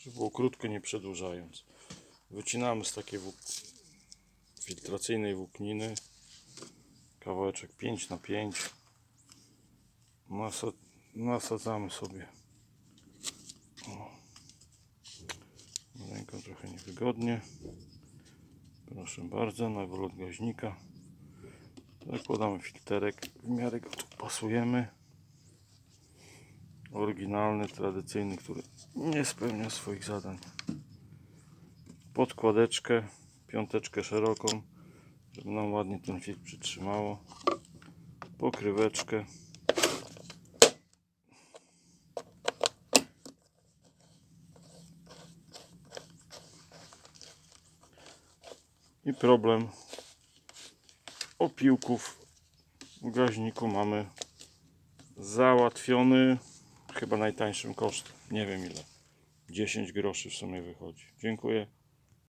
żeby było krótko, nie przedłużając. Wycinamy z takiej włó- filtracyjnej włókniny. Kawałeczek 5 na 5 Nasa nasadzamy sobie. O. ręką trochę niewygodnie. Proszę bardzo na wylot gaźnika. Zakładamy filterek. W miarę go tu pasujemy oryginalny, tradycyjny, który nie spełnia swoich zadań. Podkładeczkę piąteczkę szeroką żeby nam ładnie ten filtr przytrzymało. Pokryweczkę. I problem opiłków w gaźniku mamy załatwiony chyba najtańszym kosztem. Nie wiem ile. 10 groszy w sumie wychodzi. Dziękuję